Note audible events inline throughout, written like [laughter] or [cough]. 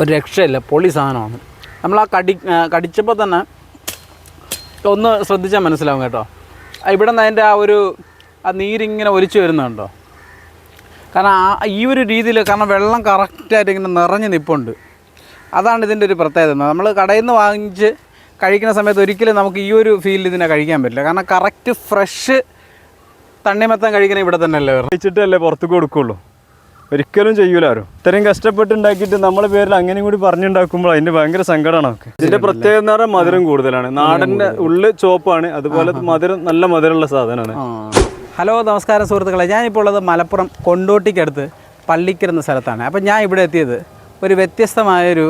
ഒരു രക്ഷയില്ല പൊളി സാധനമാണ്. നമ്മൾ ആ കടി കടിച്ചപ്പോൾ തന്നെ ഒന്ന് ശ്രദ്ധിച്ചാൽ മനസ്സിലാവും കേട്ടോ. ഇവിടെ നിന്ന് അതിന്റെ ആ ഒരു ആ നീരിങ്ങനെ ഒലിച്ചു വരുന്നുണ്ടോ കാരണം ആ ഈ ഒരു രീതിയിൽ കാരണം വെള്ളം കറക്റ്റായിട്ട് ഇങ്ങനെ നിറഞ്ഞ് നിൽപ്പുണ്ട് അതാണ് ഇതിന്റെ ഒരു പ്രത്യേകത. നമ്മൾ കടയിൽ നിന്ന് വാങ്ങിച്ച് കഴിക്കുന്ന സമയത്ത് ഒരിക്കലും നമുക്ക് ഈ ഒരു ഫീൽ ഇതിനെ കഴിക്കാൻ പറ്റില്ല. കാരണം കറക്റ്റ് ഫ്രഷ് തണ്ണിമത്തം കഴിക്കണേ ഇവിടെ തന്നെയല്ലേ വെറുതെ. കഴിച്ചിട്ടല്ലേ പുറത്തേക്ക് കൊടുക്കുള്ളൂ. ഒരിക്കലും ചെയ്യൂല ആരും. ഇത്രയും കഷ്ടപ്പെട്ട് ഉണ്ടാക്കിയിട്ട് നമ്മളെ പേരിൽ അങ്ങനെയും കൂടി പറഞ്ഞുണ്ടാക്കുമ്പോൾ അതിന്റെ ഭയങ്കര സങ്കടമാണ് ഇതിന്റെ പ്രത്യേകത എന്ന് പറഞ്ഞാൽ മധുരം കൂടുതലാണ്. നാടന്റെ ഉള്ള് ചോപ്പാണ് അതുപോലെ മധുരം നല്ല മധുരമുള്ള സാധനമാണ്. ഹലോ നമസ്കാരം സുഹൃത്തുക്കളെ. ഞാനിപ്പോൾ ഉള്ളത് മലപ്പുറം കൊണ്ടോട്ടിക്കടുത്ത് പള്ളിക്കരുന്ന സ്ഥലത്താണ്. അപ്പം ഞാൻ ഇവിടെ എത്തിയത് ഒരു വ്യത്യസ്തമായൊരു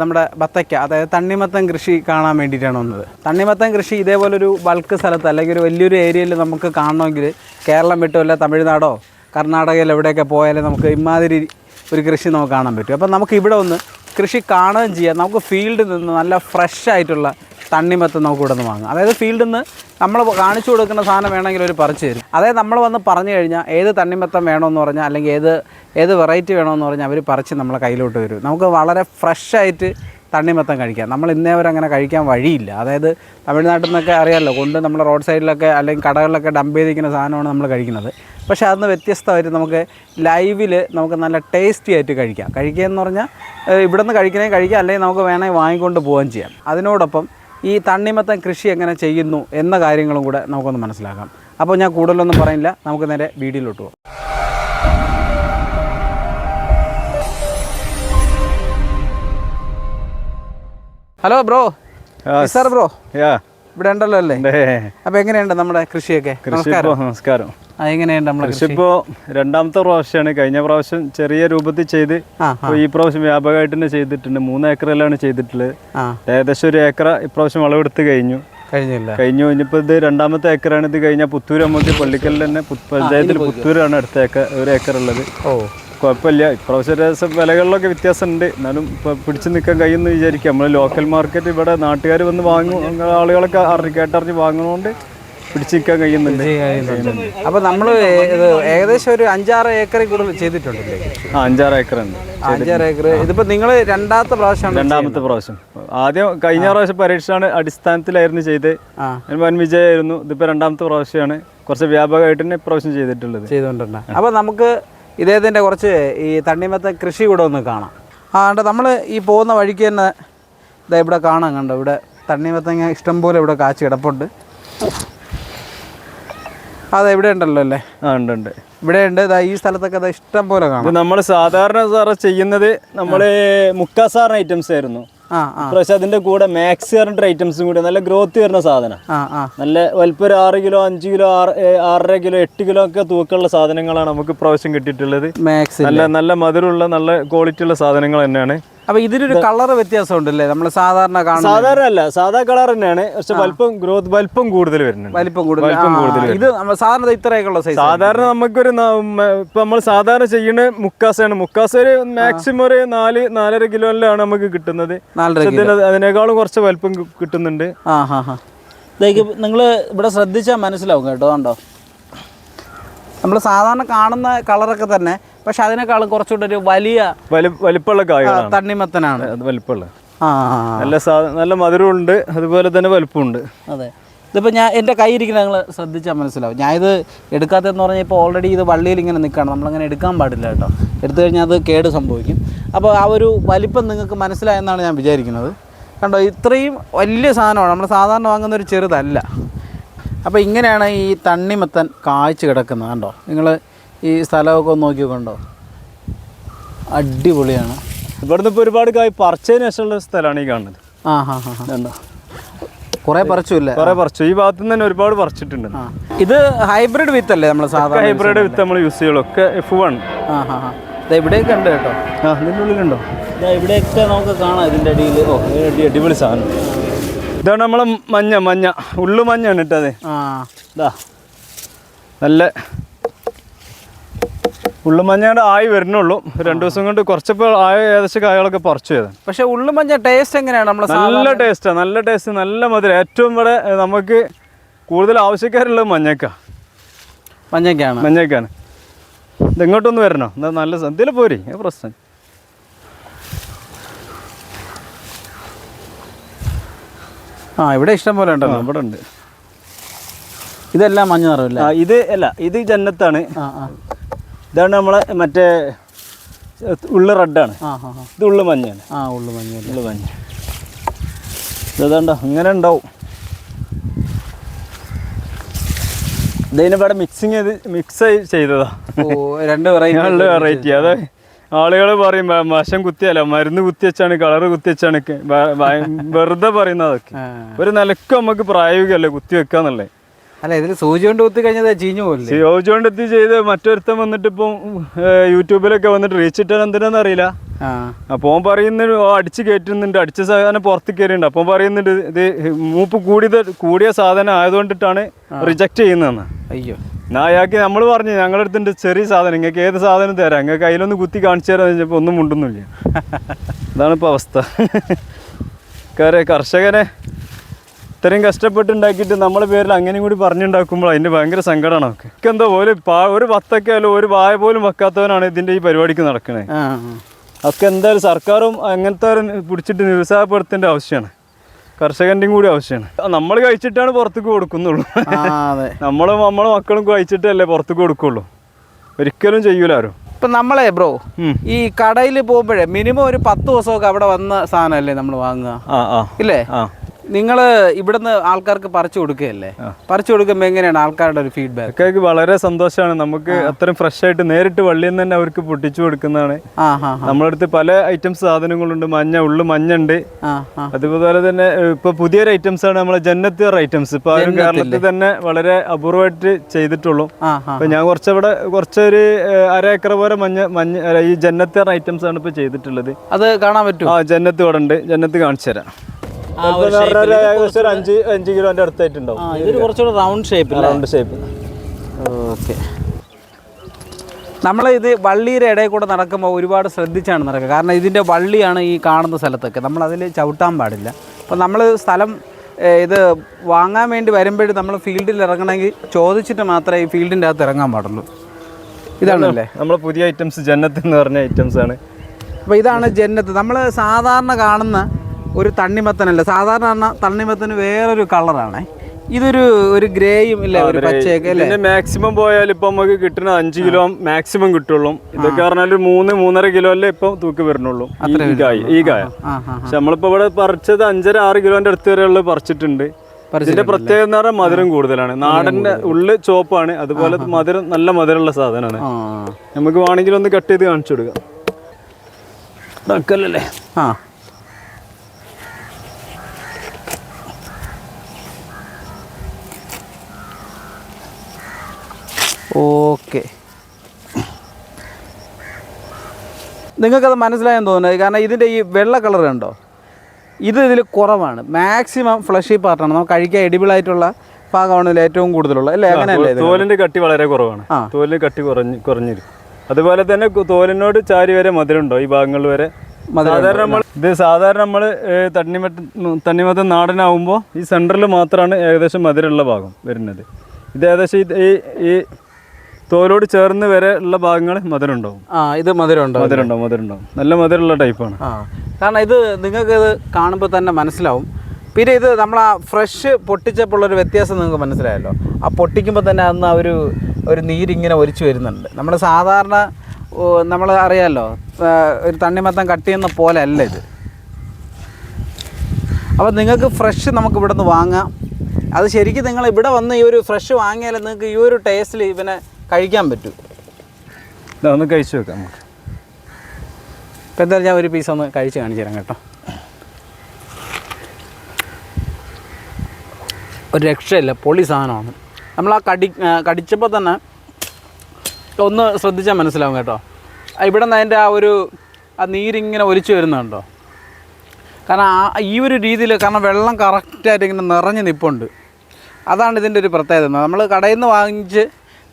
നമ്മുടെ ബത്തയ്ക്ക അതായത് തണ്ണിമത്തം കൃഷി കാണാൻ വേണ്ടിയിട്ടാണ് വന്നത്. തണ്ണിമത്തം കൃഷി ഇതേപോലൊരു ബൾക്ക് സ്ഥലത്ത് അല്ലെങ്കിൽ ഒരു വലിയൊരു ഏരിയയിൽ നമുക്ക് കാണണമെങ്കിൽ കേരളം വിട്ടോ അല്ല തമിഴ്നാടോ കർണാടകയിൽ എവിടെയൊക്കെ പോയാലും നമുക്ക് ഇമാതിരി ഒരു കൃഷി നമുക്ക് കാണാൻ പറ്റും. അപ്പം നമുക്ക് ഇവിടെ ഒന്ന് കൃഷി കാണുകയും ചെയ്യാം. നമുക്ക് ഫീൽഡിൽ നിന്ന് നല്ല ഫ്രഷ് ആയിട്ടുള്ള തണ്ണിമത്തം നമുക്ക് ഇവിടെ നിന്ന് വാങ്ങാം. അതായത് ഫീൽഡിൽ നിന്ന് നമ്മൾ കാണിച്ചു കൊടുക്കുന്ന സാധനം വേണമെങ്കിൽ ഒരു പറിച്ചു തരും. അതായത് നമ്മൾ വന്ന് പറഞ്ഞു കഴിഞ്ഞാൽ ഏത് തണ്ണിമത്തം വേണമെന്ന് പറഞ്ഞാൽ അല്ലെങ്കിൽ ഏത് ഏത് വെറൈറ്റി വേണമെന്ന് പറഞ്ഞാൽ അവർ പറിച്ച് നമ്മളെ കയ്യിലോട്ട് വരും നമുക്ക് വളരെ ഫ്രഷ് ആയിട്ട് തണ്ണിമത്തം കഴിക്കാം. നമ്മൾ ഇന്നേ വരെ അങ്ങനെ കഴിക്കാൻ വഴിയില്ല. അതായത് തമിഴ്നാട്ടിൽ നിന്നൊക്കെ അറിയാമല്ലോ കൊണ്ട് നമ്മൾ റോഡ് സൈഡിലൊക്കെ അല്ലെങ്കിൽ കടകളിലൊക്കെ ഡംപ് ചെയ്തിരിക്കുന്ന സാധനമാണ് നമ്മൾ കഴിക്കുന്നത്. പക്ഷേ അതിന് വ്യത്യസ്തമായിട്ട് നമുക്ക് ലൈവിൽ നമുക്ക് നല്ല ടേസ്റ്റി ആയിട്ട് കഴിക്കാം. കഴിക്കുക എന്ന് പറഞ്ഞാൽ ഇവിടെ നിന്ന് കഴിക്കണേ കഴിക്കാം അല്ലെങ്കിൽ നമുക്ക് വേണമെങ്കിൽ വാങ്ങിക്കൊണ്ട് പോവുകയും ചെയ്യാം. അതിനോടൊപ്പം ഈ തണ്ണിമത്തം കൃഷി എങ്ങനെ ചെയ്യുന്നു എന്ന കാര്യങ്ങളും കൂടെ നമുക്കൊന്ന് മനസ്സിലാക്കാം. അപ്പോൾ ഞാൻ കൂടുതലൊന്നും പറയില്ല. നമുക്ക് നേരെ വീഡിയോയിലോട്ട് പോകാം. ഹലോ ബ്രോ സാർ ബ്രോ ഇവിടെ ഉണ്ടല്ലോ അല്ലേ? അപ്പൊ എങ്ങനെയുണ്ട് നമ്മുടെ കൃഷിയൊക്കെ? നമസ്കാരം. എങ്ങനെയുണ്ട് നമ്മുടെ കൃഷി? ഇപ്പോ രണ്ടാമത്തെ പ്രാവശ്യമാണ് കഴിഞ്ഞ പ്രാവശ്യം ചെറിയ രൂപത്തിൽ ചെയ്ത് ഈ പ്രാവശ്യം വ്യാപകമായിട്ട് തന്നെ ചെയ്തിട്ടുണ്ട്. മൂന്ന് ഏക്കറിലാണ് ചെയ്തിട്ടുള്ളത്. ഏകദേശം ഒരു ഏക്കർ ഇപ്രാവശ്യം വളമെടുത്ത് കഴിഞ്ഞു. കഴിഞ്ഞില്ല. കഴിഞ്ഞു. ഇനിയിപ്പോ ഇത് രണ്ടാമത്തെ ഏക്കറാണ്. ഇത് കഴിഞ്ഞാൽ പുത്തൂർ നമുക്ക് പള്ളിക്കലിൽ തന്നെ പഞ്ചായത്തിൽ പുത്തൂരാണ് അടുത്ത ഏക്കർ ഒരു ഏക്കർ ഉള്ളത് ഓ. കുഴപ്പമില്ല. ഇപ്രാവശ്യം വിലകളിലൊക്കെ വ്യത്യാസമുണ്ട്. എന്നാലും ഇപ്പോൾ പിടിച്ചു നിൽക്കാൻ കഴിയുമെന്ന് വിചാരിക്കുക. നമ്മൾ ലോക്കൽ മാർക്കറ്റ് ഇവിടെ നാട്ടുകാർ വന്ന് വാങ്ങും ആളുകളൊക്കെ അറിഞ്ഞ് കേട്ടറിഞ്ഞ് വാങ്ങുന്നതുകൊണ്ട് പിടിച്ചു നിൽക്കാൻ കഴിയുന്നുണ്ട്. അപ്പോൾ നമ്മൾ ഏകദേശം ഒരു അഞ്ചാറ് ഏക്കറിൽ കൂടുതൽ ചെയ്തിട്ടുണ്ടല്ലേ? ആ അഞ്ചാറ് ഏക്കറുണ്ട് അഞ്ചാറ് ഏക്കർ ഇതിപ്പോൾ നിങ്ങൾ രണ്ടാമത്തെ പ്രാവശ്യമാണ് രണ്ടാമത്തെ പ്രാവശ്യം. ആദ്യം കഴിഞ്ഞ പ്രാവശ്യം പരീക്ഷയാണ് അടിസ്ഥാനത്തിലായിരുന്നു ചെയ്ത് വൻ വിജയമായിരുന്നു. ഇതിപ്പോൾ രണ്ടാമത്തെ പ്രാവശ്യമാണ്. കുറച്ച് വ്യാപകമായിട്ട് തന്നെ ഇപ്രാവശ്യം ചെയ്തിട്ടുള്ളത്. ചെയ്തുകൊണ്ടുണ്ട് അപ്പോൾ നമുക്ക് ഇദ്ദേഹത്തിന്റെ കുറച്ച് ഈ തണ്ണിമത്ത കൃഷി കൂടെ ഒന്ന് കാണാം. ആ കണ്ട നമ്മൾ ഈ പോകുന്ന വഴിക്ക് തന്നെ ഇതാ ഇവിടെ കാണാം കണ്ടോ ഇവിടെ തണ്ണിമത്തങ്ങ ഇഷ്ടംപോലെ ഇവിടെ കാച്ചി കിടപ്പുണ്ട്. അതെ ഇവിടെ ഉണ്ടല്ലോ അല്ലേ? ആ ഉണ്ട് ഉണ്ട്. ഇവിടെ ഉണ്ട് ഇതാ ഈ സ്ഥലത്തൊക്കെ ഇഷ്ടം പോലെ കാണാം. നമ്മൾ സാധാരണ സാറ് ചെയ്യുന്നത് നമ്മൾ മുക്കാസാറിന് ഐറ്റംസ് ആയിരുന്നു. ആ ആ. അതിന്റെ കൂടെ മാക്സ് പറഞ്ഞിട്ട് ഐറ്റംസും കൂടി നല്ല ഗ്രോത്ത് വരുന്ന സാധനം. നല്ല വലിപ്പം ഒരു ആറ് കിലോ അഞ്ച് കിലോ ആറര കിലോ എട്ട് കിലോ ഒക്കെ തൂക്കമുള്ള സാധനങ്ങളാണ് നമുക്ക് പ്രാവശ്യം കിട്ടിയിട്ടുള്ളത്. നല്ല നല്ല മധുരമുള്ള നല്ല ക്വാളിറ്റി ഉള്ള സാധനങ്ങൾ തന്നെയാണ്. അപ്പോൾ ഇതിനൊരു കളർ വ്യത്യാസം ഉണ്ടല്ലേ നമ്മൾ സാധാരണ കാണുന്നത്? സാധാരണ അല്ല സാധാ കളർ തന്നെയാണ്. പക്ഷെ വലിപ്പം ഗ്രോത്ത് വലിപ്പം കൂടുതൽ വരുന്നുണ്ട്. വലിപ്പം കൂടുതൽ. വലിപ്പം കൂടുതൽ ഇത് സാധാരണ ഇത്രയൊക്കെയുള്ള സൈസ് സാധാരണ നമുക്കൊരു ഇപ്പൊ നമ്മൾ സാധാരണ ചെയ്യുന്ന മുക്കാസാണ് മുക്കാസ് ഒരു മാക്സിമം ഒരു നാല് നാലര കിലോയിലാണ് നമുക്ക് കിട്ടുന്നത്. അതിനേക്കാളും കുറച്ച് വലിപ്പം കിട്ടുന്നുണ്ട്. നിങ്ങൾ ഇവിടെ ശ്രദ്ധിച്ചാൽ മനസ്സിലാവും കേട്ടോ കണ്ടോ? നമ്മൾ സാധാരണ കാണുന്ന കളറൊക്കെ തന്നെ പക്ഷെ അതിനേക്കാളും കുറച്ചുകൂടെ ഒരു വലിയ വലി വലിപ്പമുള്ള കായ തണ്ണിമത്തനാണ്. വലിപ്പമുള്ള. നല്ല സാധനം നല്ല മധുരമുണ്ട് അതുപോലെ തന്നെ വലിപ്പമുണ്ട്. അതെ. ഇതിപ്പോൾ ഞാൻ എന്റെ കൈ ഇരിക്കുന്ന നിങ്ങൾ ശ്രദ്ധിച്ചാൽ മനസ്സിലാവും. ഞാൻ ഇത് എടുക്കാത്തതെന്ന് പറഞ്ഞാൽ ഇപ്പോൾ ഓൾറെഡി ഇത് വള്ളിയിൽ ഇങ്ങനെ നിൽക്കുകയാണ് നമ്മളങ്ങനെ എടുക്കാൻ പാടില്ല കേട്ടോ. എടുത്തു കഴിഞ്ഞാൽ അത് കേട് സംഭവിക്കും. അപ്പോൾ ആ ഒരു വലിപ്പം നിങ്ങൾക്ക് മനസ്സിലായെന്നാണ് ഞാൻ വിചാരിക്കുന്നത്. കണ്ടോ ഇത്രയും വലിയ സാധനമാണ്. നമ്മൾ സാധാരണ വാങ്ങുന്ന ഒരു ചെറുതല്ല. അപ്പോൾ ഇങ്ങനെയാണ് ഈ തണ്ണിമത്തൻ കാഴ്ച കിടക്കുന്നത് കണ്ടോ? നിങ്ങൾ ഈ സ്ഥലമൊക്കെ ഒന്ന് നോക്കിക്കണ്ടോ അടിപൊളിയാണ്. ഇവിടുന്ന് ഇപ്പോൾ ഒരുപാട് കായ് പറിച്ചതിന് ശേഷമുള്ള സ്ഥലമാണ് ഈ കാണുന്നത്. ആ ഹാ ഹാ കണ്ടോ കുറേ പറിച്ചില്ല? കുറെ പറിച്ചു. ഈ ഭാഗത്തു നിന്ന് തന്നെ ഒരുപാട് പറിച്ചിട്ടുണ്ട്. ഇത് ഹൈബ്രിഡ് വിത്ത് അല്ലേ നമ്മൾ സാധാരണ ഹൈബ്രിഡ് വിത്ത് നമ്മൾ യൂസ് ചെയ്യുള്ളൂ ഒക്കെ എഫ് വൺ ആ ഹാ ഹാ. ദാ ഇവിടെയൊക്കെ ഉണ്ട് കേട്ടോ. ആ ഇതിന്റെ ഉള്ളിലുണ്ടോ ഇവിടെയൊക്കെ നമുക്ക് കാണാം ഇതിന്റെ അടിയിൽ. ഓ അടി അടിപൊളി സാധനം. ഇതാണ് നമ്മളെ മഞ്ഞ മഞ്ഞ. ഉള്ളു മഞ്ഞാണ് ഇട്ടത് ആ. ഇതാ നല്ല ഉള്ളുമഞ്ഞയുടെ ആയി വരുന്നുള്ളൂ. രണ്ടു ദിവസം കൊണ്ട് കുറച്ചപ്പോൾ ആയ ഏകദേശം കായകളൊക്കെ പറിച്ചു ചെയ്തത് പക്ഷെ ഉള്ളുമഞ്ഞ ടേസ്റ്റ് എങ്ങനെയാണ് നമ്മൾ നല്ല ടേസ്റ്റാണ് നല്ല ടേസ്റ്റ് നല്ല മധുരം. ഏറ്റവും ഇവിടെ നമുക്ക് കൂടുതൽ ആവശ്യക്കാരുള്ളത് മഞ്ഞക്ക. മഞ്ഞക്കാണ്. മഞ്ഞക്കാണ്. ഇതെങ്ങോട്ടൊന്ന് വരണോ? എന്താ നല്ല ഇതിൽ പോരി പ്രശ്നം. ആ ഇവിടെ ഇഷ്ടം പോലെ ഉണ്ടല്ലോ. ഇവിടെ ഉണ്ട്. ഇതെല്ലാം മഞ്ഞ നിറമല്ലേ? ഇത് അല്ല ഇത് ജന്നത്താണ്. ഇതാണ് നമ്മളെ മറ്റേ ഉള്ളു റെഡാണ്. ഇത് ഉള്ളു മഞ്ഞാണ് ആ ഉള്ളു മഞ്ഞ ഉള്ളു മഞ്ഞ. ഇതാണ്ടോ അങ്ങനെ ഉണ്ടാവും. ഇതിന് ഇവിടെ മിക്സിങ് ചെയ്ത് മിക്സ് ചെയ്തതാ. രണ്ട് വെറൈറ്റി നല്ല വെറൈറ്റി അതെ. ആളുകൾ പറയും "വ- വശം കുത്തിയല്ല മരുന്ന് കുത്തിവെച്ചാണ് കളറ് കുത്തിവെച്ചാണ് ഒക്കെ." വ- വ- വെറുതെ പറയുന്നതൊക്കെ. ഒരു നിലയ്ക്ക് നമുക്ക് പ്രായോഗികമല്ലേ കുത്തി വെക്കാന്നുള്ളേ അല്ല ഇതിൽ സൂചി കൊണ്ട് കുത്തി കഴിഞ്ഞത് ചീഞ്ഞു പോകില്ല സൂചി കൊണ്ട് എത്തി ചെയ്ത് മറ്റൊരുത്തൻ വന്നിട്ട് ഇപ്പം യൂട്യൂബിലൊക്കെ വന്നിട്ട് റീച്ച് ഇട്ടാൽ എന്തിനാന്ന് അറിയില്ല. അപ്പോൾ ഓൻ പറയുന്നുണ്ട് ഓ അടിച്ച് കയറ്റുന്നുണ്ട് അടിച്ച സാധനം പുറത്ത് കയറിയുണ്ട് അപ്പോൾ പറയുന്നുണ്ട് ഇത് മൂപ്പ് കൂടിയത് കൂടിയ സാധനം ആയതുകൊണ്ടിട്ടാണ് റിജക്റ്റ് ചെയ്യുന്നതെന്ന്. അയ്യോ. നായാക്കി അയാൾക്ക് നമ്മൾ പറഞ്ഞു ഞങ്ങളുടെ അടുത്തുണ്ട് ചെറിയ സാധനം നിങ്ങൾക്ക് ഏത് സാധനം തരാം? നിങ്ങൾക്ക് കയ്യിലൊന്ന് കുത്തി കാണിച്ചു തരാന്ന് വെച്ചപ്പോൾ ഒന്നും മുണ്ടൊന്നുമില്ല [laughs] അതാണ് ഇപ്പോൾ അവസ്ഥ. കാര്യം കർഷകനെ ഇത്രയും കഷ്ടപ്പെട്ട് ഉണ്ടാക്കിയിട്ട് നമ്മളെ പേരിൽ അങ്ങനെയും കൂടി പറഞ്ഞുണ്ടാക്കുമ്പോൾ അതിന്റെ ഭയങ്കര സങ്കടമാണ് നമുക്ക് എന്താ ഒരു പാ ഒരു പത്തൊക്കെ അല്ല ഒരു വായ പോലും വെക്കാത്തവനാണ് ഇതിന്റെ ഈ പരിപാടിക്ക് നടക്കണേ. അതൊക്കെ എന്തായാലും സർക്കാരും അങ്ങനത്തെ പിടിച്ചിട്ട് നിരുത്സാഹപ്പെടുത്തേണ്ട ആവശ്യമാണ്. കർഷകന്റെയും കൂടി ആവശ്യമാണ്. നമ്മൾ കഴിച്ചിട്ടാണ് പുറത്തേക്ക് കൊടുക്കുന്നുള്ളൂ. നമ്മളും അതെ. നമ്മളും മക്കളും കഴിച്ചിട്ടല്ലേ പുറത്തേക്ക് കൊടുക്കുള്ളൂ. ഒരിക്കലും ചെയ്യൂല ആരും. ഇപ്പം നമ്മളെ ബ്രോ ഈ കടയിൽ പോകുമ്പോഴേ മിനിമം ഒരു പത്ത് ദിവസമൊക്കെ അവിടെ വന്ന സാധനമല്ലേ നമ്മൾ വാങ്ങുക? ഇല്ലേ? നിങ്ങൾ ഇവിടുന്ന് ആൾക്കാർക്ക് പറിച്ചു കൊടുക്കുകയല്ലേ? പറിച്ചു കൊടുക്കുമ്പോൾ എങ്ങനെയാണ് ആൾക്കാരുടെ ഒരു ഫീഡ്ബാക്ക് ഒക്കെ വളരെ സന്തോഷമാണ്. നമുക്ക് അത്രയും ഫ്രഷ് ആയിട്ട് നേരിട്ട് വള്ളിയിൽ നിന്ന് തന്നെ അവർക്ക് പൊട്ടിച്ചു കൊടുക്കുന്നതാണ്. നമ്മളടുത്ത് പല ഐറ്റംസ് സാധനങ്ങളുണ്ട്. മഞ്ഞ ഉള്ളു മഞ്ഞുണ്ട്. ആ ആ. അതുപോലെ തന്നെ ഇപ്പൊ പുതിയൊരു ഐറ്റംസ് ആണ് നമ്മളെ ജന്നത്തിയർ ഐറ്റംസ് ഇപ്പൊ ആരും കേരളത്തിൽ തന്നെ വളരെ അപൂർവമായിട്ട് ചെയ്തിട്ടുള്ളൂ. അപ്പൊ ഞാൻ കുറച്ചവിടെ കുറച്ചൊരു അര ഏക്കർ പോലെ മഞ്ഞ മഞ്ഞ ഈ ജന്നത്തിയർ ഐറ്റംസ് ആണ് ഇപ്പൊ ചെയ്തിട്ടുള്ളത്. അത് കാണാൻ പറ്റും ആ ജന്നത്ത് ഇവിടെ ഉണ്ട്. ജന്നത്ത് കാണിച്ചു തരാം. ഏകദേശം ഒരു അഞ്ച് അഞ്ച് കിലോന്റെ അടുത്തായിട്ടുണ്ടാവും. ആ ഇതൊരു കുറച്ചുകൂടെ round shape round shape okay നമ്മൾ ഇത് വള്ളിയുടെ ഇടയിൽ കൂടെ നടക്കുമ്പോൾ ഒരുപാട് ശ്രദ്ധിച്ചാണ് നടക്കുക. കാരണം ഇതിന്റെ വള്ളിയാണ് ഈ കാണുന്ന സ്ഥലത്തൊക്കെ. നമ്മൾ അതിൽ ചവിട്ടാൻ പാടില്ല. അപ്പോൾ നമ്മൾ സ്ഥലം ഇത് വാങ്ങാൻ വേണ്ടി വരുമ്പോഴും നമ്മൾ ഫീൽഡിൽ ഇറങ്ങണമെങ്കിൽ ചോദിച്ചിട്ട് മാത്രമേ ഈ ഫീൽഡിന്റെ അകത്ത് ഇറങ്ങാൻ പാടുള്ളൂ. ഇതാണല്ലേ? നമ്മൾ പുതിയ ഐറ്റംസ് ജന്നത്ത് എന്ന് പറഞ്ഞ ഐറ്റംസ് ആണ്. അപ്പോൾ ഇതാണ് ജന്നത്ത്. നമ്മൾ സാധാരണ കാണുന്ന ഒരു തണ്ണിമത്തനല്ല. സാധാരണ തണ്ണിമത്തന് വേറൊരു കളറാണ്. ഇതൊരു ഒരു ഗ്രേയും ഇല്ല ഒരു പച്ചയൊക്കെ അല്ലേ? മാക്സിമം പോയാൽ ഇപ്പൊ നമുക്ക് കിട്ടുന്ന അഞ്ച് കിലോ മാക്സിമം കിട്ടുള്ളൂ. ഇതൊക്കെ പറഞ്ഞാൽ ഒരു മൂന്ന് മൂന്നര കിലോ അല്ലേ ഇപ്പൊ തൂക്കി വരുന്നുള്ളൂ. ഈ- കായ ഈ കായ. പക്ഷെ നമ്മളിപ്പോ ഇവിടെ പറിച്ചത് അഞ്ചര ആറ് കിലോന്റെ അടുത്ത് വരെയുള്ള പറിച്ചിട്ടുണ്ട്. ഇതിന്റെ പ്രത്യേകത എന്ന് പറഞ്ഞാൽ മധുരം കൂടുതലാണ്. നാടന്റെ ഉള്ളിൽ ചോപ്പാണ് അതുപോലെ മധുരം നല്ല മധുരമുള്ള സാധനമാണ്. നമുക്ക് വേണമെങ്കിൽ ഒന്ന് കട്ട് ചെയ്ത് കാണിച്ചു കൊടുക്കാം. ആ. ഓക്കെ. നിങ്ങൾക്കത് മനസ്സിലായെന്ന് തോന്നുന്നത് കാരണം ഇതിന്റെ ഈ വെള്ള കളർ ഉണ്ടോ ഇത് ഇതിൽ കുറവാണ്. മാക്സിമം ഫ്ലഷി പാർട്ടാണ്. നമുക്ക് കഴിക്കാൻ എഡിബിളായിട്ടുള്ള ഭാഗമാണ് ഇതിൽ ഏറ്റവും കൂടുതലുള്ളത് അല്ലേ? അങ്ങനെയല്ലേ തോലിന്റെ കട്ടി വളരെ കുറവാണ്. തോലിൽ കട്ടി കുറഞ്ഞ് കുറഞ്ഞിരിക്കും. അതുപോലെ തന്നെ തോലിനോട് ചാരി വരെ മധുരമുണ്ടോ ഈ ഭാഗങ്ങൾ വരെ? സാധാരണ നമ്മൾ ഇത് സാധാരണ നമ്മൾ തണ്ണിമത്ത തണ്ണിമത്തം നാടനാവുമ്പോൾ ഈ സെന്ററിൽ മാത്രമാണ് ഏകദേശം മധുരമുള്ള ഭാഗം വരുന്നത്. ഇത് ഏകദേശം ഈ ഈ തോലോട് ചേർന്ന് വരെ ഉള്ള ഭാഗങ്ങൾ മധുരം ഉണ്ടാവും ആ ഇത് മധുരം ഉണ്ടാവും മധുരം ഉണ്ടാവും മധുരം ഉണ്ടാവും നല്ല മധുരമുള്ള ടൈപ്പാണ്. ആ കാരണം ഇത് നിങ്ങൾക്ക് ഇത് കാണുമ്പോൾ തന്നെ മനസ്സിലാവും. പിന്നെ ഇത് നമ്മൾ ആ ഫ്രഷ് പൊട്ടിച്ചപ്പോൾ ഒരു വ്യത്യാസം നിങ്ങൾക്ക് മനസ്സിലായല്ലോ. ആ പൊട്ടിക്കുമ്പോൾ തന്നെ അന്ന് ആ ഒരു ഒരു നീരിങ്ങനെ ഒലിച്ചു വരുന്നുണ്ട്. നമ്മൾ സാധാരണ നമ്മൾ അറിയാമല്ലോ ഒരു തണ്ണിമത്തം കട്ട് ചെയ്യുന്ന പോലെ അല്ല ഇത്. അപ്പോൾ നിങ്ങൾക്ക് ഫ്രഷ് നമുക്ക് ഇവിടെ നിന്ന് വാങ്ങാം. അത് ശരിക്കും നിങ്ങൾ ഇവിടെ വന്ന് ഈ ഒരു ഫ്രഷ് വാങ്ങിയാലും നിങ്ങൾക്ക് ഈ ഒരു ടേസ്റ്റിൽ ഇവനെ കഴിക്കാൻ പറ്റും. ഇതൊന്ന് കഴിച്ചു വെക്കാം നമുക്ക്. ഇപ്പം എന്തായാലും ഞാൻ ഒരു പീസ് ഒന്ന് കഴിച്ച് കാണിച്ചു തരാം കേട്ടോ. ഒരു രക്ഷയില്ല പൊളി സാധനമാണ്. നമ്മൾ ആ കടി കടിച്ചപ്പോൾ തന്നെ ഒന്ന് ശ്രദ്ധിച്ചാൽ മനസ്സിലാവും കേട്ടോ. ഇവിടെ നിന്ന് അതിന്റെ ആ ഒരു ആ നീരിങ്ങനെ ഒലിച്ചു വരുന്നുണ്ടോ? കാരണം ആ ഈ ഒരു രീതിയിൽ കാരണം വെള്ളം കറക്റ്റായിട്ട് ഇങ്ങനെ നിറഞ്ഞ് നിൽപ്പുണ്ട് അതാണ് ഇതിന്റെ ഒരു പ്രത്യേകത. നമ്മൾ കടയിൽ നിന്ന് വാങ്ങിച്ച്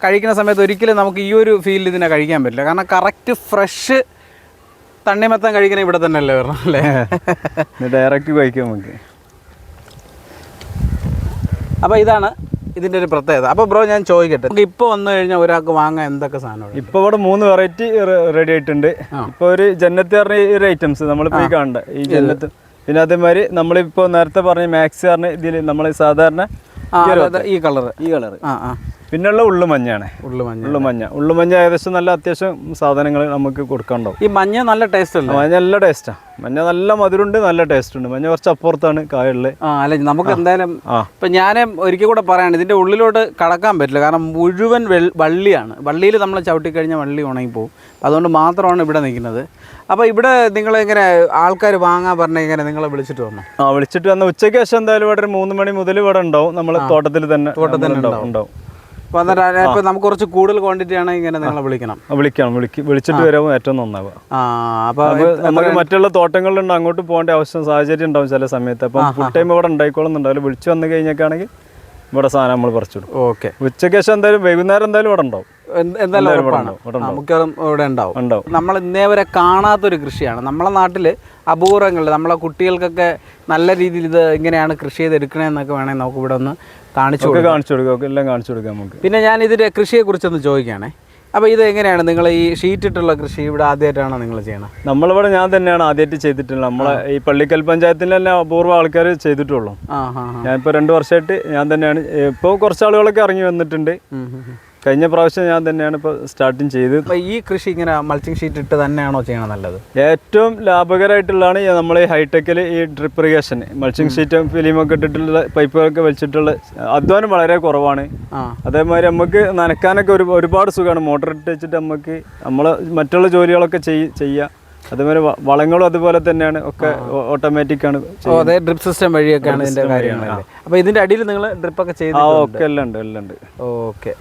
കഴിക്കുന്ന സമയത്ത് ഒരിക്കലും നമുക്ക് ഈ ഒരു ഫീൽ ഇതിനെ കഴിക്കാൻ പറ്റില്ല. കാരണം കറക്റ്റ് ഫ്രഷ് തണ്ണിമത്തം കഴിക്കണ ഇവിടെ തന്നെ അല്ലേ വരണം അല്ലേ? ഡയറക്റ്റ് കഴിക്കാം നമുക്ക്. അപ്പോൾ ഇതാണ് ഇതിന്റെ ഒരു പ്രത്യേകത. അപ്പോൾ ബ്രോ ഞാൻ ചോദിക്കട്ടെ. നമുക്ക് ഇപ്പോൾ വന്നു കഴിഞ്ഞാൽ ഒരാൾക്ക് വാങ്ങാൻ എന്തൊക്കെ സാധനമാണ് ഇപ്പോൾ ഇവിടെ മൂന്ന് വെറൈറ്റി റെഡി ആയിട്ടുണ്ട്. ഇപ്പോൾ ഒരു ജന്നത്ത് പറഞ്ഞ ഈ ഒരു ഐറ്റംസ് നമ്മൾ ഈ കാണണ്ട. ഈ ജന്നത്ത്. പിന്നെ അതേമാതിരി നമ്മളിപ്പോൾ നേരത്തെ പറഞ്ഞ മാക്സ് പറഞ്ഞ ഇതിൽ നമ്മൾ സാധാരണ ഈ കളർ ഈ കളർ ആ ആ. പിന്നെയുള്ള ഉള്ളു മഞ്ഞാണ് ഉള്ളു മഞ്ഞ ഉള്ളു മഞ്ഞ. ഉള്ളു മഞ്ഞ ഏകദേശം നല്ല അത്യാവശ്യം സാധനങ്ങൾ നമുക്ക് കൊടുക്കാനുണ്ടാവും. ഈ മഞ്ഞ നല്ല ടേസ്റ്റ് അല്ല? മഞ്ഞ നല്ല ടേസ്റ്റാണ് മഞ്ഞ നല്ല മധുരമുണ്ട് നല്ല ടേസ്റ്റ് ഉണ്ട്. മഞ്ഞ കുറച്ച് അപ്പുറത്താണ് കായുള്ളത് ആ അല്ല? നമുക്ക് എന്തായാലും ഇപ്പൊ ഞാൻ ഒരിക്കൽ കൂടെ പറയാണ് ഇതിന്റെ ഉള്ളിലോട്ട് കടക്കാൻ പറ്റില്ല. കാരണം മുഴുവൻ വള്ളിയാണ്. വള്ളിയിൽ നമ്മൾ ചവിട്ടിക്കഴിഞ്ഞാൽ വള്ളി ഉണങ്ങി പോകും അതുകൊണ്ട് മാത്രമാണ് ഇവിടെ നിൽക്കുന്നത്. അപ്പോൾ ഇവിടെ നിങ്ങൾ ഇങ്ങനെ ആൾക്കാർ വാങ്ങാൻ പറഞ്ഞ ഇങ്ങനെ നിങ്ങളെ വിളിച്ചിട്ട് വന്നു? ആ വിളിച്ചിട്ട് വന്ന ഉച്ചയ്ക്ക് ശേഷം എന്തായാലും ഇവിടെ ഒരു മൂന്ന് മണി മുതൽ ഇവിടെ ഉണ്ടാവും. നമ്മൾ തോട്ടത്തിൽ തന്നെ തോട്ടത്തിൽ ഉണ്ടാവും. ഉണ്ടാവും. അപ്പോൾ അന്നേരം നമുക്ക് കുറച്ച് കൂടുതൽ ക്വാണ്ടിറ്റി ആണെങ്കിൽ ഇങ്ങനെ നിങ്ങളെ വിളിക്കണം. വിളിക്കണം വിളിച്ചിട്ട് വരാവും ഏറ്റവും നന്നാവുക. നമുക്ക് മറ്റുള്ള തോട്ടങ്ങളിലുണ്ട് അങ്ങോട്ട് പോകേണ്ട ആവശ്യം സാഹചര്യം ഉണ്ടാവും ചില സമയത്ത്. അപ്പം ഫുൾ ടൈം ഇവിടെ ഉണ്ടായിക്കോളുന്നുണ്ടാവില്ല വിളിച്ചു വന്നു കഴിഞ്ഞേക്കാണെങ്കിൽ ഇവിടെ സാധനം നമ്മൾ പറിച്ചിടും ഓക്കെ. ഉച്ചയ്ക്ക് ശേഷം എന്തായാലും വൈകുന്നേരം എന്തായാലും ഇവിടെ ഉണ്ടാവും. എന്തായാലും ഇവിടെ ഉറപ്പാണ്? ഉണ്ടാവും, മിക്കവാറും ഇവിടെ ഉണ്ടാവും. ഉണ്ടാവും നമ്മൾ ഇന്നേ വരെ കാണാത്തൊരു കൃഷിയാണ്. നമ്മളെ നാട്ടിൽ അപൂർവങ്ങളിൽ നമ്മളെ കുട്ടികൾക്കൊക്കെ നല്ല രീതിയിൽ ഇത് ഇങ്ങനെയാണ് കൃഷി ചെയ്തെടുക്കണേന്നൊക്കെ വേണേ നമുക്ക് ഇവിടെ ഒന്ന് കാണിച്ചു കാണിച്ചു കൊടുക്കാം. എല്ലാം കാണിച്ചു കൊടുക്കാം നമുക്ക്. പിന്നെ ഞാൻ ഇതിന്റെ കൃഷിയെക്കുറിച്ചൊന്ന് ചോദിക്കുകയാണേ. അപ്പോൾ ഇത് എങ്ങനെയാണ്? നിങ്ങൾ ഈ ഷീറ്റ് ഇട്ടുള്ള കൃഷി ഇവിടെ ആദ്യമായിട്ടാണോ നിങ്ങൾ ചെയ്യണത് നമ്മളിവിടെ ഞാൻ തന്നെയാണ് ആദ്യമായിട്ട് ചെയ്തിട്ടുള്ളത്. നമ്മളെ ഈ പള്ളിക്കൽ പഞ്ചായത്തിൽ തന്നെ അപൂർവ ആൾക്കാർ ചെയ്തിട്ടുള്ളൂ. ഞാനിപ്പോ ഞാനിപ്പോൾ രണ്ട് വർഷമായിട്ട് ഞാൻ തന്നെയാണ്. ഇപ്പോൾ കുറച്ച് ആളുകളൊക്കെ ഇറങ്ങി വന്നിട്ടുണ്ട്. കഴിഞ്ഞ പ്രാവശ്യം ഞാൻ തന്നെയാണ് ഇപ്പോൾ സ്റ്റാർട്ടിങ് ചെയ്ത്. അപ്പോൾ ഈ കൃഷി ഇങ്ങനെ മൾച്ചിങ് ഷീറ്റ് ഇട്ട് തന്നെയാണോ ചെയ്യണം നല്ലത്? ഏറ്റവും ലാഭകരമായിട്ടുള്ളതാണ് നമ്മൾ ഈ ഹൈടെക്കിൽ ഈ ഡ്രിപ്പ് ഇറിഗേഷൻ മൾച്ചിങ് ഷീറ്റും ഫിലിമൊക്കെ ഇട്ടിട്ടുള്ള പൈപ്പുകളൊക്കെ വെച്ചിട്ടുള്ള അധ്വാനം വളരെ കുറവാണ്. അതേമാതിരി നമുക്ക് നനക്കാനൊക്കെ ഒരു ഒരുപാട് സുഖമാണ്. മോട്ടർ ഇട്ട് വെച്ചിട്ട് നമുക്ക് നമ്മൾ മറ്റുള്ള ജോലികളൊക്കെ ചെയ് ചെയ്യുക അതേമാതിരി വളങ്ങളും അതുപോലെ തന്നെയാണ്. ഒക്കെ ഓട്ടോമാറ്റിക് ആണ് അതെ ഡ്രിപ്പ് സിസ്റ്റം വഴിയൊക്കെയാണ് ഇതിന്റെ കാര്യങ്ങൾ അപ്പോൾ ഇതിന്റെ അടിയിൽ നിങ്ങൾ ചെയ്ത് ആ ഒക്കെ എല്ലാം ഉണ്ട് എല്ലാം ഉണ്ട്. ഓക്കെ.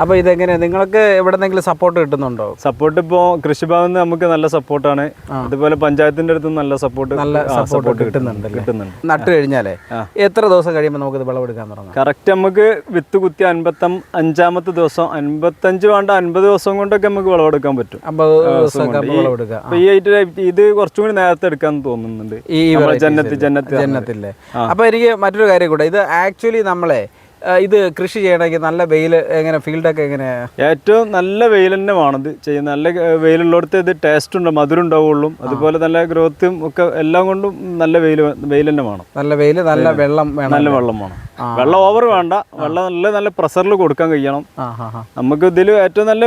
അപ്പോൾ ഇതെങ്ങനെ നിങ്ങൾക്ക് എവിടെന്നെങ്കിലും സപ്പോർട്ട് കിട്ടുന്നുണ്ടോ? സപ്പോർട്ട് ഇപ്പോൾ കൃഷിഭവനിൽ നിന്ന് നമുക്ക് നല്ല സപ്പോർട്ടാണ് അതുപോലെ പഞ്ചായത്തിന്റെ അടുത്ത് നല്ല സപ്പോർട്ട് നല്ല സപ്പോർട്ട് കിട്ടുന്നുണ്ട്. കിട്ടുന്നുണ്ട്. നട്ട് കഴിഞ്ഞാലേ എത്ര ദിവസം കഴിയുമ്പോൾ നമുക്ക് ഇത് വിളവെടുക്കാൻ തുടങ്ങാം? കറക്റ്റ് നമുക്ക് വിത്ത് കുത്തി അൻപത്തം അഞ്ചാമത്തെ ദിവസം അൻപത്തഞ്ച് വേണ്ട അൻപത് ദിവസം കൊണ്ടൊക്കെ നമുക്ക് വിളവെടുക്കാൻ പറ്റും. അപ്പൊ ഈ ഐറ്റം ഇത് കുറച്ചും കൂടി നേരത്തെ എടുക്കാൻ തോന്നുന്നുണ്ട്. ഈ നമ്മളെ varieties ജന്നത്ത് അല്ലേ? ജന്നത്ത് ജന്നത്തില്ലേ അപ്പോൾ എനിക്ക് മറ്റൊരു കാര്യം കൂടെ ഇത് ആക്ച്വലി നമ്മളെ ഇത് കൃഷി ചെയ്യണമെങ്കിൽ നല്ല വെയിൽ എങ്ങനെ ഫീൽഡൊക്കെ എങ്ങനെയാണ് ഏറ്റവും നല്ല വെയിൽ തന്നെ വേണം ഇത് ചെയ്യുന്ന നല്ല വെയിലുള്ളിടത്ത് ഇത് ടേസ്റ്റ് ഉണ്ട് മധുരം ഉണ്ടാവുള്ളൂ. അതുപോലെ നല്ല ഗ്രോത്തും ഒക്കെ എല്ലാം കൊണ്ടും നല്ല വെയിൽ വെയിൽ തന്നെ വേണം. നല്ല വെയിൽ നല്ല വെള്ളം വേണം നല്ല വെള്ളം വേണം. വെള്ളം ഓവർ വേണ്ട. വെള്ളം നല്ല നല്ല പ്രഷറിൽ കൊടുക്കാൻ കഴിയണം. നമുക്ക് ഇതിൽ ഏറ്റവും നല്ല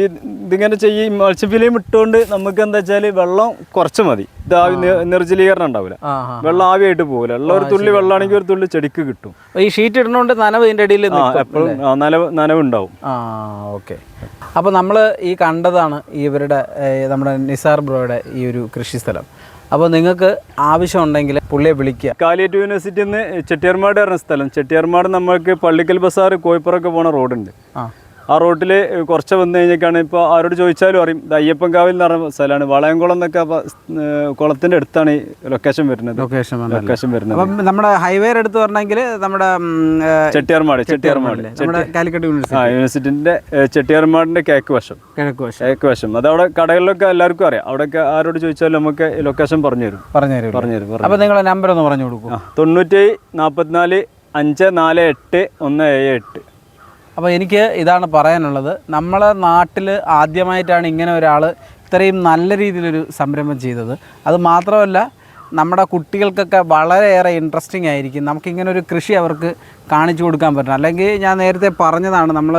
ഈ ഇതിങ്ങനെ ചെയ്യും മത്സ്യഫിലിയും ഇട്ടുകൊണ്ട് നമുക്ക് എന്താ വെച്ചാൽ വെള്ളം കുറച്ച് മതി. ഇത് ആവി നിർജലീകരണം ഉണ്ടാവില്ല. വെള്ളം ആവിയായിട്ട് പോകില്ല ഉള്ള ഒരു തുള്ളി വെള്ളമാണെങ്കിൽ ഒരു തുള്ളി ചെടിക്ക് കിട്ടും. ഈ ഷീറ്റ് ഇടുന്നതുകൊണ്ട് നനവ് ഇതിന്റെ ഇടയിൽ എപ്പോഴും നനവ് നനവുണ്ടാവും. ആ ഓക്കെ. അപ്പോൾ നമ്മൾ ഈ കണ്ടതാണ് ഇവരുടെ നമ്മുടെ നിസാർ ബ്രോയുടെ ഈ ഒരു കൃഷി സ്ഥലം അപ്പോൾ നിങ്ങൾക്ക് ആവശ്യമുണ്ടെങ്കിൽ പുള്ളിയെ വിളിക്കുക. കാലിയറ്റ് യൂണിവേഴ്സിറ്റിയിൽ നിന്ന് ചെട്ടിയാർമാട് പറഞ്ഞ സ്ഥലം. ചെട്ടിയാർമാട് നമ്മൾക്ക് പള്ളിക്കൽ ബസാർ കോഴിപ്പുറമൊക്കെ പോണ റോഡുണ്ട്. ആ. ആ റോട്ടിൽ കുറച്ച് വന്നു കഴിഞ്ഞൊക്കെയാണ് ഇപ്പോൾ ആരോട് ചോദിച്ചാലും അറിയും. ഇത് അയ്യപ്പൻകാവിൽ എന്ന് പറഞ്ഞ സ്ഥലമാണ്. വളയംകുളം എന്നൊക്കെ കുളത്തിന്റെ അടുത്താണ് ഈ ലൊക്കേഷൻ വരുന്നത് ലൊക്കേഷൻ ലൊക്കേഷൻ വരുന്നത്. അപ്പം നമ്മുടെ ഹൈവേയുടെ എടുത്ത് പറഞ്ഞെങ്കിൽ നമ്മുടെ ചെട്ടിയാർമാട് ചെട്ടിയാർമാട്. നമ്മുടെ കാലിക്കറ്റ് യൂണിവേഴ്സിറ്റി ആ ഏർ, ചെട്ടിയാർമാടിന്റെ കേക്ക് വശം. കിഴക്ക് വശം. കേക്ക് വശം. അത് അവിടെ കടകളിലൊക്കെ എല്ലാവർക്കും അറിയാം. അവിടെയൊക്കെ ആരോട് ചോദിച്ചാലും നമുക്ക് ലൊക്കേഷൻ പറഞ്ഞു തരും. പറഞ്ഞു തരും. പറഞ്ഞു തരും അപ്പോൾ നിങ്ങളെ നമ്പർ ഒന്ന് പറഞ്ഞു കൊടുക്കും. തൊണ്ണൂറ്റി നാൽപ്പത്തിനാല് അഞ്ച് നാല് എട്ട് ഒന്ന് ഏഴ് എട്ട്. അപ്പോൾ എനിക്ക് ഇതാണ് പറയാനുള്ളത്. നമ്മളെ നാട്ടിൽ ആദ്യമായിട്ടാണ് ഇങ്ങനെ ഒരാൾ ഇത്രയും നല്ല രീതിയിലൊരു സംരംഭം ചെയ്തത്. അത് മാത്രമല്ല നമ്മുടെ കുട്ടികൾക്കൊക്കെ വളരെയേറെ ഇൻട്രസ്റ്റിംഗ് ആയിരിക്കും. നമുക്കിങ്ങനെ ഒരു കൃഷി അവർക്ക് കാണിച്ചു കൊടുക്കാൻ പറ്റണം. അല്ലെങ്കിൽ ഞാൻ നേരത്തെ പറഞ്ഞതാണ് നമ്മൾ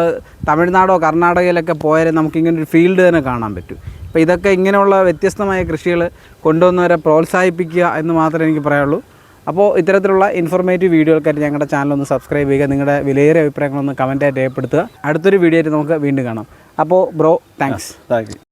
തമിഴ്നാടോ കർണാടകയിലൊക്കെ പോയാൽ നമുക്കിങ്ങനെ ഒരു ഫീൽഡ് തന്നെ കാണാൻ പറ്റും. അപ്പോൾ ഇതൊക്കെ ഇങ്ങനെയുള്ള വ്യത്യസ്തമായ കൃഷികൾ കൊണ്ടുവന്നവരെ പ്രോത്സാഹിപ്പിക്കുക എന്ന് മാത്രമേ എനിക്ക് പറയാനുള്ളൂ. അപ്പോൾ ഇത്തരത്തിലുള്ള ഇൻഫോർമേറ്റീവ് വീഡിയോകൾക്കായിട്ട് ഞങ്ങളുടെ ചാനൽ ഒന്ന് സബ്സ്ക്രൈബ് ചെയ്യുക. നിങ്ങളുടെ വിലയേറിയ അഭിപ്രായങ്ങളൊന്ന് കമന്റായിട്ട് രേഖപ്പെടുത്തുക. അടുത്തൊരു വീഡിയോ ആയിട്ട് നമുക്ക് വീണ്ടും കാണാം. അപ്പോൾ ബ്രോ താങ്ക്സ് താങ്ക്